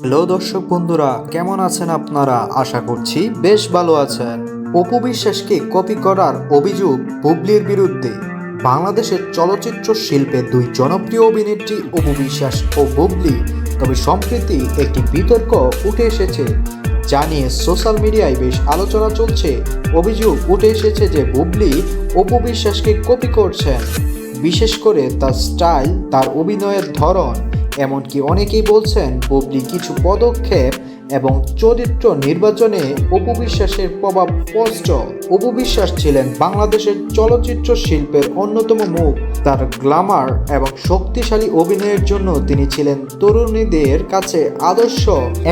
Hello দর্শক বন্ধুরা, কেমন আছেন আপনারা? আশা করছি বেশ ভালো আছেন। অপু বিশ্বাসকে কপি করার অভিযোগ হুবলির বিরুদ্ধে। বাংলাদেশের চলচ্চিত্র শিল্পে দুই জনপ্রিয় অভিনেত্রী অপু বিশ্বাস ও বুবলি তবে সম্প্রতি একটি বিতর্ক উঠে এসেছে, যা নিয়ে সোশ্যাল মিডিয়ায় বেশ আলোচনা চলছে। অভিযোগ উঠে এসেছে যে বুবলি অপু বিশ্বাসকে কপি করছেন। বিশেষ করে তার স্টাইল, তার অভিনয়ের ধরন এমনকি অনেকেই বলছেন, বুবলি কিছু পদক্ষেপ এবং চরিত্র নির্বাচনে উপবিশ্বাসের প্রভাব স্পষ্ট। উপবিশ্বাস ছিলেন বাংলাদেশের চলচ্চিত্র শিল্পের অন্যতম মুখ। তার গ্ল্যামার এবং শক্তিশালী অভিনয়ের জন্য তিনি ছিলেন তরুণীদের কাছে আদর্শ।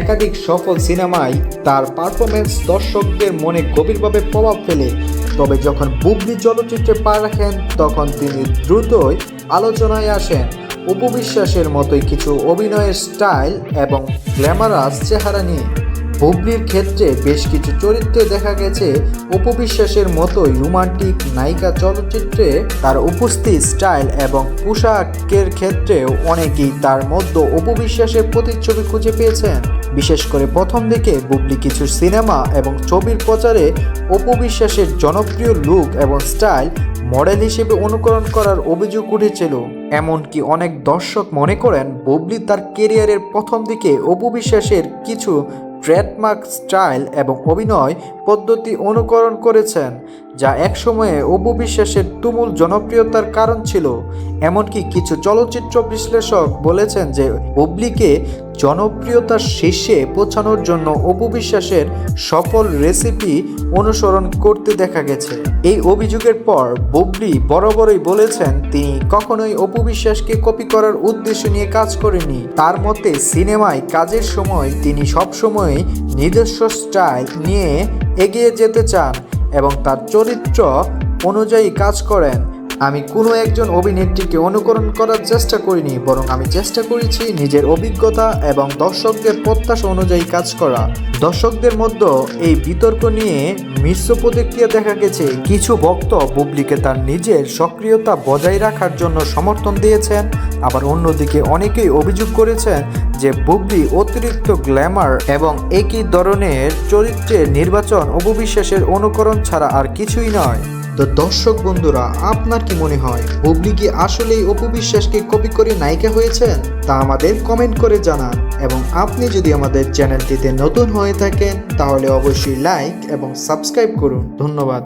একাধিক সফল সিনেমায় তার পারফরমেন্স দর্শকদের মনে গভীরভাবে প্রভাব ফেলে। তবে যখন বুবলি চলচ্চিত্রে পা রাখেন, তখন তিনি দ্রুতই আলোচনায় আসেন। উপবিশ্বাসের মতোই কিছু অভিনয়ের স্টাইল এবং গ্ল্যামারাস চেহারা নিয়ে। বুবলির ক্ষেত্রে বেশ কিছু চরিত্রে দেখা গেছে উপবিশ্বাসের মতোই রোমান্টিক নায়িকা চলচ্চিত্রে তার উপস্থিত স্টাইল এবং পোশাকের ক্ষেত্রেও অনেকেই তার মধ্যে উপবিশ্বাসের প্রতিচ্ছবি খুঁজে পেয়েছেন। বিশেষ করে প্রথম দিকে বুবলি কিছু সিনেমা এবং ছবির প্রচারে উপবিশ্বাসের জনপ্রিয় লুক এবং স্টাইল মডেল হিসেবে অনুকরণ করার অভিযোগ উঠেছিল। এমনকি অনেক দর্শক মনে করেন বুবলি তার কেরিয়ারের প্রথম দিকে অপবিশ্বাসের কিছু ট্রেডমার্ক স্টাইল এবং অভিনয় পদ্ধতি অনুকরণ করেছেন, যা একসময়ে অপবিশ্বাসের তুমুল জনপ্রিয়তার কারণ ছিল। এমনকি কিছু চলচ্চিত্র বিশ্লেষক বলেছেন যে বুবলিকে জনপ্রিয়তার শীর্ষে পৌঁছানোর জন্য অপবিশ্বাসের সফল রেসিপি অনুসরণ করতে দেখা গেছে। এই অভিযোগের পর বুবলি বরাবরই বলেছেন, তিনি কখনোই অপবিশ্বাসকে কপি করার উদ্দেশ্য নিয়ে কাজ করেনি তার মতে, সিনেমায় কাজের সময় তিনি সবসময় নিজস্ব স্টাইল নিয়ে এগিয়ে যেতে চান এবং তার চরিত্র অনুযায়ী কাজ করেন। আমি কোনো একজন অভিনেত্রীকে অনুকরণ করার চেষ্টা করিনি, বরং আমি চেষ্টা করেছি নিজের অভিজ্ঞতা এবং দর্শকদের প্রত্যাশা অনুযায়ী কাজ করা। দর্শকদের মধ্যে এই বিতর্ক নিয়ে মিশ্র প্রতিক্রিয়া দেখা গেছে। কিছু ভক্ত বুবলিকে তার নিজের সক্রিয়তা বজায় রাখার জন্য সমর্থন দিয়েছেন। আবার অন্যদিকে অনেকেই অভিযোগ করেছেন যে বুবলি অতিরিক্ত গ্ল্যামার এবং একই ধরনের চরিত্রের নির্বাচন অপবিশ্বাসের অনুকরণ ছাড়া আর কিছুই নয়। তো দর্শক বন্ধুরা, আপনার কি মনে হয়, বুবলি কি আসলেই অপবিশ্বাসকে কপি করে নায়িকা হয়েছেন? তা আমাদের কমেন্ট করে জানান এবং আপনি যদি আমাদের চ্যানেলটিতে নতুন হয়ে থাকেন, তাহলে অবশ্যই লাইক এবং সাবস্ক্রাইব করুন। ধন্যবাদ।